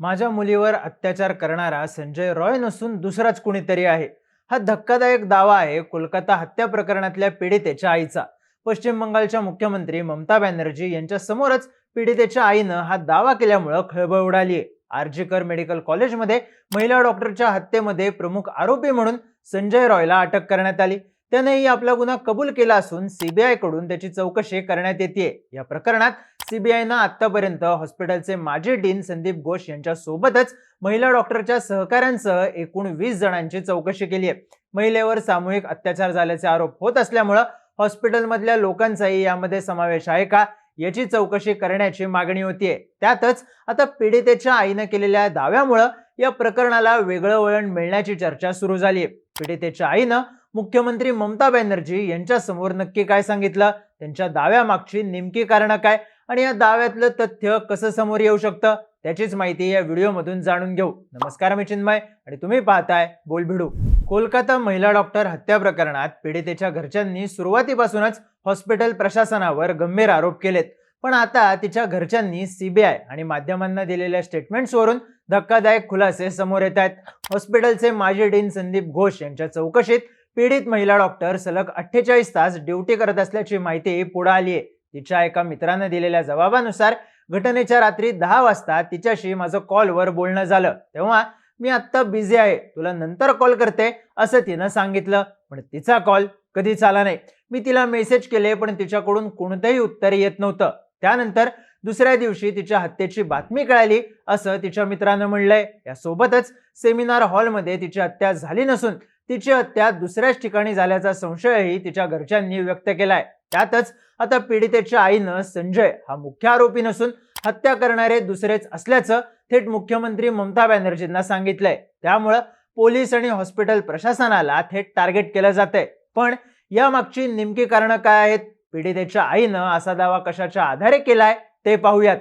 माझ्या मुलीवर अत्याचार करणारा संजय रॉय नसून दुसराच कुणीतरी आहे. हा धक्कादायक दावा आहे कोलकाता हत्या प्रकरणातल्या पीडितेच्या आईचा. पश्चिम बंगालच्या मुख्यमंत्री ममता बॅनर्जी यांच्या समोरच पीडितेच्या आईनं हा दावा केल्यामुळं खळबळ उडाली आहे. आरजीकर मेडिकल कॉलेजमध्ये महिला डॉक्टरच्या हत्येमध्ये प्रमुख आरोपी म्हणून संजय रॉयला अटक करण्यात आली. त्यानेही आपला गुन्हा कबूल केला असून सीबीआयकडून त्याची चौकशी करण्यात येते या प्रकरणात सीबीआयनं आतापर्यंत हॉस्पिटलचे माजी डीन संदीप घोष यांच्या सोबतच महिला डॉक्टरच्या सहकाऱ्यांसह एकूण वीस जणांची चौकशी केली आहे. महिलेवर सामूहिक अत्याचार झाल्याचे आरोप होत असल्यामुळं हॉस्पिटलमधल्या लोकांचाही यामध्ये समावेश आहे का याची चौकशी करण्याची मागणी होतीये त्यातच आता पीडितेच्या आईनं केलेल्या दाव्यामुळं या प्रकरणाला वेगळं वळण मिळण्याची चर्चा सुरू झाली आहे. पीडितेच्या आईनं मुख्यमंत्री ममता बॅनर्जी यांच्यासमोर नक्की काय सांगितलं? त्यांच्या दाव्यामागची नेमकी कारणं काय? आणि या दाव्यातलं तथ्य कसं समोर येऊ शकतं त्याचीच माहिती या व्हिडिओमधून जाणून घेऊ. नमस्कार मी चिन्मय आणि तुम्ही पाहताय बोलभिडू. कोलकाता महिला डॉक्टर हत्या प्रकरणात पीडितेच्या घरच्यांनी सुरुवातीपासूनच हॉस्पिटल प्रशासनावर गंभीर आरोप केलेत. पण आता तिच्या घरच्यांनी सीबीआय आणि माध्यमांना दिलेल्या स्टेटमेंट्सवरून धक्कादायक खुलासे समोर येत आहेत. हॉस्पिटलचे माजी डीन संदीप घोष यांच्या चौकशीत पीडित महिला डॉक्टर सलग अठ्ठेचाळीस तास ड्युटी करत असल्याची माहिती पुढे आली आहे तिच्या एका मित्रानं दिलेल्या जबाबानुसार घटनेच्या रात्री दहा वाजता तिच्याशी माझं कॉलवर बोलणं झालं. तेव्हा मी आत्ता बिझी आहे. तुला नंतर कॉल करते असं तिनं सांगितलं. पण तिचा कॉल कधीच आला नाही. मी तिला मेसेज केले पण तिच्याकडून कोणतंही उत्तर येत नव्हतं. त्यानंतर दुसऱ्या दिवशी तिच्या हत्येची बातमी कळाली असं तिच्या मित्रानं म्हणलंय. यासोबतच सेमिनार हॉलमध्ये तिची हत्या झाली नसून तिची हत्या दुसऱ्याच ठिकाणी झाल्याचा संशयही तिच्या घरच्यांनी व्यक्त केलाय. त्यातच आता पीडितेच्या आईनं संजय हा मुख्य आरोपी नसून हत्या करणारे दुसरेच असल्याचं थेट मुख्यमंत्री ममता बॅनर्जींना सांगितलंय. त्यामुळं पोलीस आणि हॉस्पिटल प्रशासनाला थेट टार्गेट केलं जातंय. पण यामागची नेमकी कारणं काय आहेत? पीडितेच्या आईनं असा दावा कशाच्या आधारे केलाय ते पाहूयात.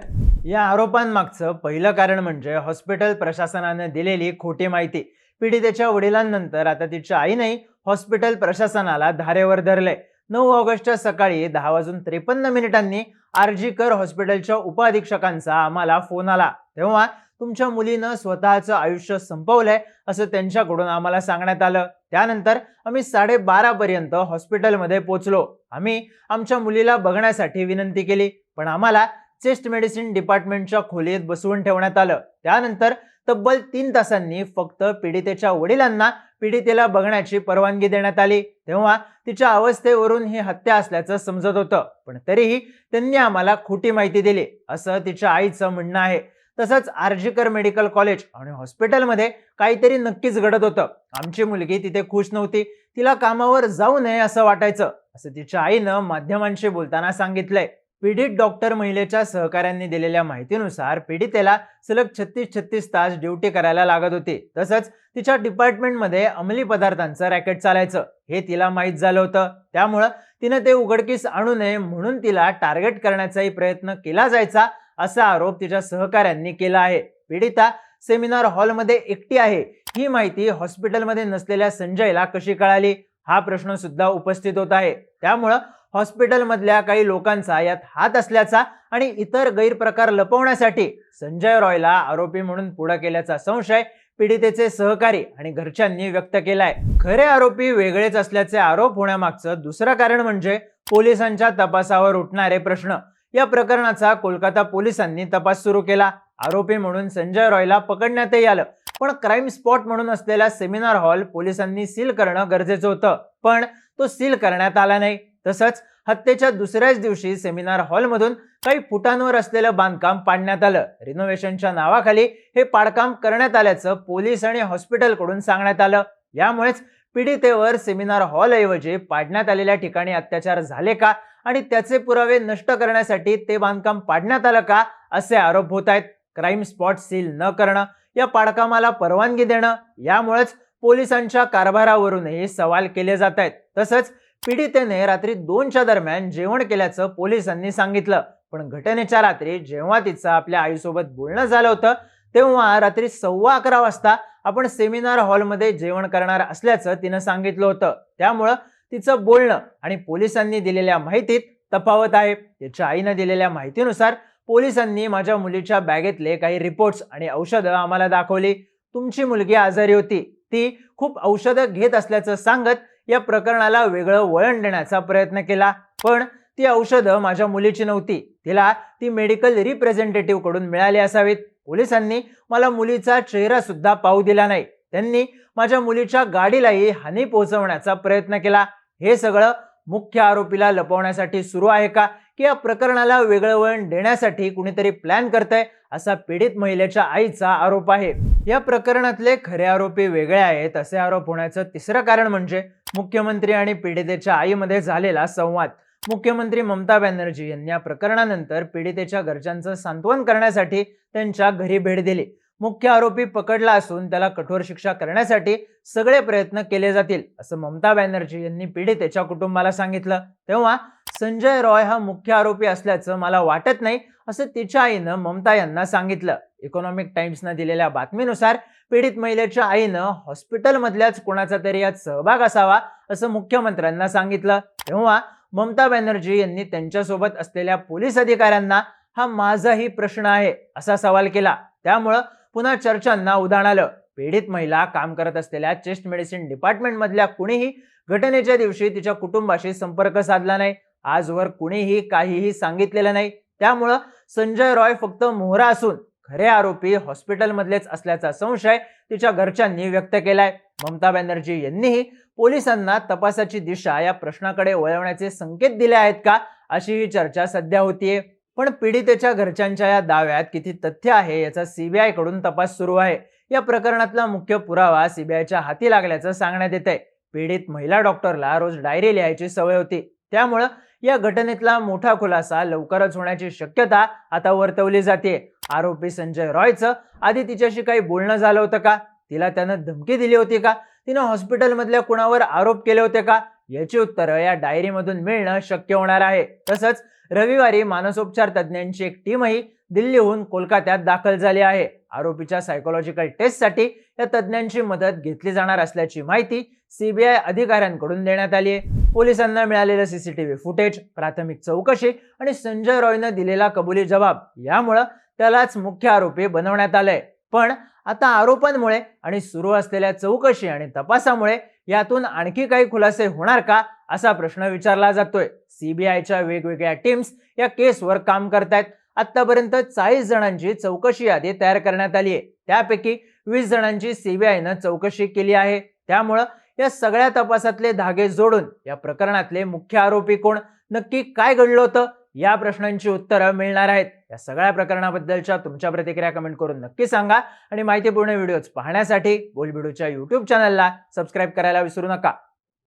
या आरोपांमागचं पहिलं कारण म्हणजे हॉस्पिटल प्रशासनानं दिलेली खोटी माहिती. पीडितेच्या वडिलांनंतर आता तिच्या आईनेही हॉस्पिटल प्रशासनाला धारेवर धरलंय. नऊ ऑगस्टच्या सकाळी दहा वाजून त्रेपन्न मिनिटांनी आरजीकर हॉस्पिटलच्या उपअधीक्षकांचा आम्हाला फोन आला. तेव्हा तुमच्या मुलीनं स्वतःचं आयुष्य संपवलंय असं त्यांच्याकडून आम्हाला सांगण्यात आलं. त्यानंतर आम्ही साडेबारा पर्यंत हॉस्पिटलमध्ये पोहोचलो आम्ही आमच्या मुलीला बघण्यासाठी विनंती केली पण आम्हाला चेस्ट मेडिसिन डिपार्टमेंटच्या खोलीत बसवून ठेवण्यात आलं. त्यानंतर तब्बल तीन तासांनी फक्त पीडितेच्या वडिलांना पीडितेला बघण्याची परवानगी देण्यात आली. तेव्हा तिच्या अवस्थेवरून ही हत्या असल्याचं समजत होतं. पण तरीही त्यांनी आम्हाला खोटी माहिती दिली असं तिच्या आईचं म्हणणं आहे. तसंच आरजीकर मेडिकल कॉलेज आणि हॉस्पिटलमध्ये काहीतरी नक्कीच घडत होतं. आमची मुलगी तिथे खुश नव्हती. तिला कामावर जाऊ नये असं वाटायचं असं तिच्या आईनं माध्यमांशी बोलताना सांगितलंय. पीडित डॉक्टर महिलेच्या सहकाऱ्यांनी दिलेल्या माहितीनुसार पीडितेला सलग छत्तीस छत्तीस तास ड्युटी करायला लागत होती. तसंच तिच्या डिपार्टमेंटमध्ये अंमली पदार्थांचं रॅकेट चालायचं. हे तिला माहीत झालं होतं. त्यामुळं तिनं ते उघडकीस आणू नये म्हणून तिला टार्गेट करण्याचाही प्रयत्न केला जायचा असा आरोप तिच्या सहकाऱ्यांनी केला आहे. पीडिता सेमिनार हॉलमध्ये एकटी आहे. ही माहिती हॉस्पिटलमध्ये नसलेल्या संजयला कशी कळाली? हा प्रश्न सुद्धा उपस्थित होत आहे. त्यामुळं हॉस्पिटलमधल्या काही लोकांचा यात हात असल्याचा आणि इतर गैरप्रकार लपवण्यासाठी संजय रॉयला आरोपी म्हणून पुढे केल्याचा संशय पीडितेचे सहकारी आणि घरच्यांनी व्यक्त केलाय. खरे आरोपी वेगळेच असल्याचे आरोप होण्यामागचं दुसरं कारण म्हणजे पोलिसांच्या तपासावर उठणारे प्रश्न. या प्रकरणाचा कोलकाता पोलिसांनी तपास सुरू केला. आरोपी म्हणून संजय रॉयला पकडण्यातही आलं. पण क्राईम स्पॉट म्हणून असलेला सेमिनार हॉल पोलिसांनी सील करणं गरजेचं होतं. पण तो सील करण्यात आला नाही. तसंच हत्येच्या दुसऱ्याच दिवशी सेमिनार हॉलमधून काही फुटांवर असलेलं बांधकाम पाडण्यात आलं. रिनोव्हेशनच्या नावाखाली हे पाडकाम करण्यात आल्याचं पोलीस आणि हॉस्पिटलकडून सांगण्यात आलं. यामुळेच पीडितेवर सेमिनार हॉलऐवजी पाडण्यात आलेल्या ठिकाणी अत्याचार झाले का आणि त्याचे पुरावे नष्ट करण्यासाठी ते बांधकाम पाडण्यात आलं का असे आरोप होत आहेत. क्राईम स्पॉट सील न करणं या पाडकामाला परवानगी देणं यामुळेच पोलिसांच्या कारभारावरूनही सवाल केले जात आहेत. तसंच पीडितेने रात्री दोनच्या दरम्यान जेवण केल्याचं पोलिसांनी सांगितलं. पण घटनेच्या रात्री जेव्हा तिचं आपल्या आईसोबत बोलणं झालं होतं तेव्हा रात्री सव्वा अकरा वाजता आपण सेमिनार हॉलमध्ये जेवण करणार असल्याचं तिनं सांगितलं होतं. त्यामुळं तिचं बोलणं आणि पोलिसांनी दिलेल्या माहितीत तफावत आहे. तिच्या आईनं दिलेल्या माहितीनुसार पोलिसांनी माझ्या मुलीच्या बॅगेतले काही रिपोर्ट्स आणि औषधं आम्हाला दाखवली. तुमची मुलगी आजारी होती. ती खूप औषधं घेत असल्याचं सांगत या प्रकरणाला वेगळं वळण देण्याचा प्रयत्न केला. पण ती औषधं माझ्या मुलीची नव्हती. तिला ती मेडिकल रिप्रेझेंटेटिव्हकडून मिळाली असावीत. पोलिसांनी मला मुलीचा चेहरा सुद्धा पाहू दिला नाही. त्यांनी माझ्या मुलीच्या गाडीलाही हानी पोहोचवण्याचा प्रयत्न केला. हे सगळं मुख्य आरोपीला लपवण्यासाठी सुरू आहे का? की या प्रकरणाला वेगळं वळण देण्यासाठी कुणीतरी प्लॅन करतंय? असा पीडित महिलेच्या आईचा आरोप आहे. या प्रकरणातले खरे आरोपी वेगळे आहेत असे आरोप होण्याचं तिसरं कारण म्हणजे मुख्यमंत्री आणि पीडितेच्या आईमध्ये झालेला संवाद. मुख्यमंत्री ममता बॅनर्जी यांनी या प्रकरणानंतर पीडितेच्या घरच्यांचं सांत्वन करण्यासाठी त्यांच्या घरी भेट दिली. मुख्य आरोपी पकडला असून त्याला कठोर शिक्षा करण्यासाठी सगळे प्रयत्न केले जातील असं ममता बॅनर्जी यांनी पीडितेच्या कुटुंबाला सांगितलं. तेव्हा संजय रॉय हा मुख्य आरोपी असल्याचं मला वाटत नाही असं तिच्या आईनं ममता यांना सांगितलं. इकॉनॉमिक टाइम्सनं दिलेल्या बातमीनुसार पीडित महिलेच्या आईनं हॉस्पिटलमधल्याच कोणाचा तरी यात सहभाग असावा असं मुख्यमंत्र्यांना सांगितलं. तेव्हा ममता बॅनर्जी यांनी त्यांच्यासोबत असलेल्या पोलीस अधिकाऱ्यांना हा माझाही प्रश्न आहे असा सवाल केला. त्यामुळं पुन्हा चर्चांना उधाण आलं. पीडित महिला काम करत असलेल्या चेस्ट मेडिसिन डिपार्टमेंटमधल्या कुणीही घटनेच्या दिवशी तिच्या कुटुंबाशी संपर्क साधला नाही. आजवर कुणीही काहीही सांगितलेलं नाही. त्यामुळं संजय रॉय फक्त मोहरा असून खरे आरोपी हॉस्पिटलमधलेच असल्याचा संशय तिच्या घरच्यांनी व्यक्त केलाय. ममता बॅनर्जी यांनीही पोलिसांना तपासाची दिशा या प्रश्नाकडे वळवण्याचे संकेत दिले आहेत का अशी ही चर्चा सध्या होतीये. पण पीडितेच्या घरच्यांच्या या दाव्यात किती तथ्य आहे याचा सीबीआयकडून तपास सुरू आहे. या प्रकरणातला मुख्य पुरावा सीबीआयच्या हाती लागल्याचं सांगण्यात येत आहे पीडित महिला डॉक्टरला रोज डायरी लिहायची सवय होती. त्यामुळं या घटनेतला मोठा खुलासा लवकरच होण्याची शक्यता आता वर्तवली जाते. आरोपी संजय रॉयचं आधी तिच्याशी काही बोलणं झालं होतं का? तिला त्यानं धमकी दिली होती का? तिनं हॉस्पिटलमधल्या कुणावर आरोप केले होते का? याची उत्तरं या डायरीमधून मिळणं शक्य होणार आहे. तसंच रविवारी मानसोपचार तज्ज्ञांची एक टीमही दिल्लीहून कोलकात्यात दाखल झाली आहे. आरोपीच्या सायकोलॉजिकल टेस्टसाठी या तज्ज्ञांची मदत घेतली जाणार असल्याची माहिती सीबीआय अधिकाऱ्यांकडून देण्यात आली आहे. पोलिसांना मिळालेलं सीसीटीव्ही फुटेज प्राथमिक चौकशी आणि संजय रॉयनं दिलेला कबुली जबाब. यामुळं त्यालाच मुख्य आरोपी बनवण्यात आलंय. पण आता आरोपांमुळे आणि सुरू असलेल्या चौकशी आणि तपासामुळे यातून आणखी काही खुलासे होणार का असा प्रश्न विचारला जातोय. सीबीआयच्या वेगवेगळ्या टीम्स या केसवर काम करतायत. आतापर्यंत चाळीस जणांची चौकशी यादी तयार करण्यात आली आहे त्यापैकी वीस जणांची सीबीआयनं चौकशी केली आहे. त्यामुळं या सगळ्या तपासातले धागे जोडून या प्रकरणातले मुख्य आरोपी कोण नक्की काय घडलं होतं? या प्रश्नांची उत्तरं मिळणार आहेत. या सगळ्या प्रकरणाबद्दलच्या तुमच्या प्रतिक्रिया कमेंट करून नक्की सांगा. आणि माहितीपूर्ण व्हिडिओज पाहण्यासाठी बोलबिडूच्या यूट्यूब चॅनलला सबस्क्राईब करायला विसरू नका.